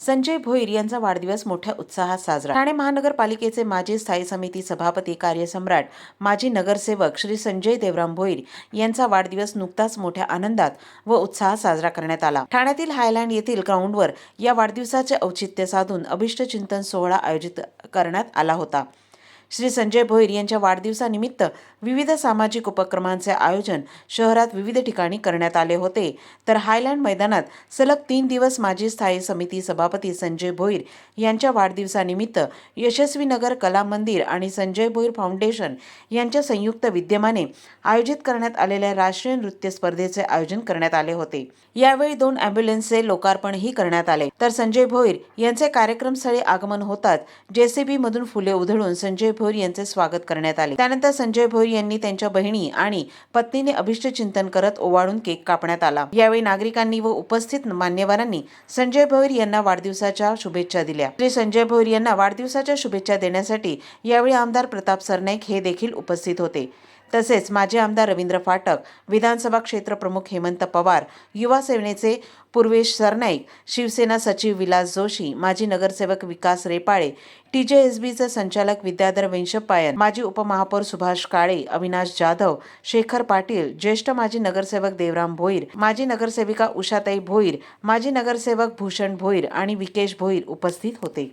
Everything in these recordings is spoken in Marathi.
संजय भोईर यांचा वाढदिवस मोठ्या उत्साहात साजरा. ठाणे महानगरपालिकेचे माजी स्थायी समिती सभापती कार्यसम्राट माजी नगरसेवक श्री संजय देवराम भोईर यांचा वाढदिवस नुकताच मोठ्या आनंदात व उत्साहात साजरा करण्यात आला. ठाण्यातील हायलँड येथील ग्राउंडवर या वाढदिवसाचे औचित्य साधून अभिष्ट चिंतन सोहळा आयोजित करण्यात आला होता. श्री संजय भोईर यांच्या वाढदिवसानिमित्त विविध सामाजिक उपक्रमांचे आयोजन शहरात विविध ठिकाणी करण्यात आले होते. तर हायलँड मैदानात सलग तीन दिवस माजी स्थायी समिती सभापती संजय भोईर यांच्या वाढदिवसानिमित्त यशस्वी नगर कला मंदिर आणि संजय भोईर फाउंडेशन यांच्या संयुक्त विद्यमाने आयोजित करण्यात आलेल्या राष्ट्रीय नृत्य स्पर्धेचे आयोजन करण्यात आले होते. यावेळी दोन अँब्युलन्सचे लोकार्पणही करण्यात आले. तर संजय भोईर यांचे कार्यक्रमस्थळी आगमन होताच जेसीबी मधून फुले उधळून संजय भोर यांचे स्वागत करण्यात आले. त्यानंतर संजय भोर यांनी त्यांच्या बहिणी आणि पत्नीने अभिष्ट चिंतन करत ओवाळून केक कापण्यात आला. यावेळी नागरिकांनी व उपस्थित मान्यवरांनी संजय भोईर यांना वाढदिवसाच्या शुभेच्छा दिल्या. श्री संजय भोईर यांना वाढदिवसाच्या शुभेच्छा देण्यासाठी यावेळी आमदार प्रताप सरनाईक हे देखील उपस्थित होते. तसेच माजी आमदार रवींद्र फाटक विधानसभा क्षेत्र प्रमुख हेमंत पवार युवा सेनेचे पूर्वेश सरनाईक शिवसेना सचिव विलास जोशी माजी नगरसेवक विकास रेपाळे टीजेएसबीचे संचालक विद्याधर वेंशपायन माजी उपमहापौर सुभाष काळे अविनाश जाधव शेखर पाटील ज्येष्ठ माजी नगरसेवक देवराम भोईर माजी नगरसेविका उषाताई भोईर माजी नगरसेवक भूषण भोईर आणि विकेश भोईर उपस्थित होते.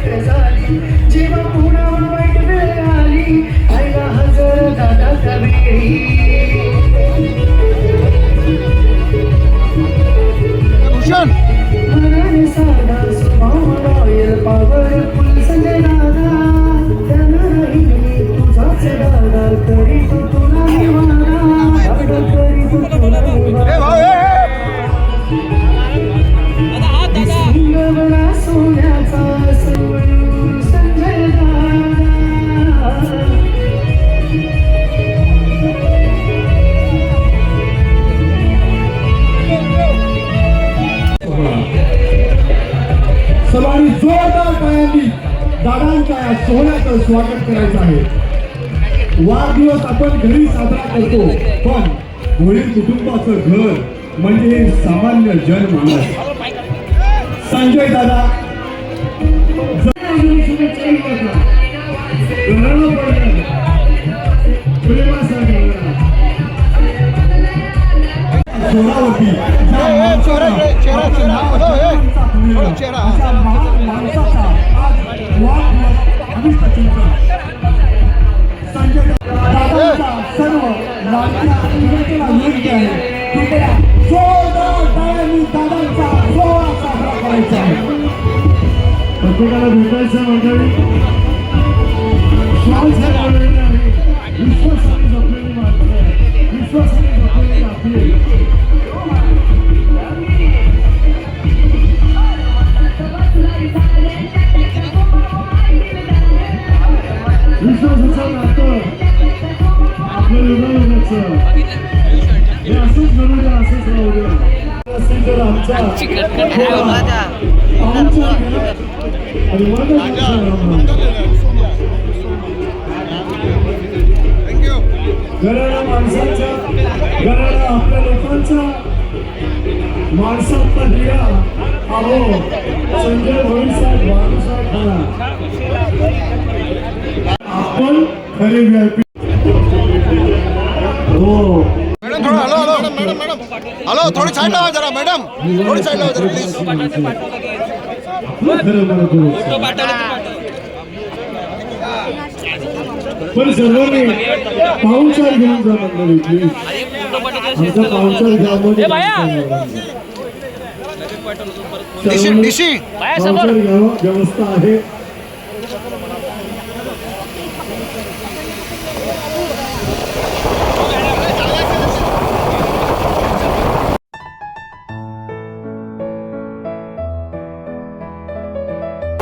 그래서 सर्वांनी जोरदार पायांनी दादांचा या सोहळ्याचं स्वागत करायचं आहे. वाढदिवस आपण घरी साजरा करतो पण वडील कुटुंबाचं घर म्हणजे हे सामान्य जन माणूस संजय दादा. घराला दादांचा सर्व आहे दादांचा सोहळा साजरा करायचा आहे प्रत्येकाला भेटायचं मंडळी विश्वासाने जपलेली माणसं विश्वासाने जपलेली आपली घराला माणसाचा घराला आपल्या लोकांचा माणसातला दिया अहो संजय भोईसाहेब आपण खरे व्यापी मॅडम थोडं hello hello madam madam hello थोडी साईड लावा जरा मॅडम थोडी साईड लावा जरा प्लीज पण सर्वांनी पाहुणचार घेऊन जा मंडळी प्लीज आमचा पाहुणचार घ्या डिशी डिशी पावसाळी घ्यावं व्यवस्था आहे.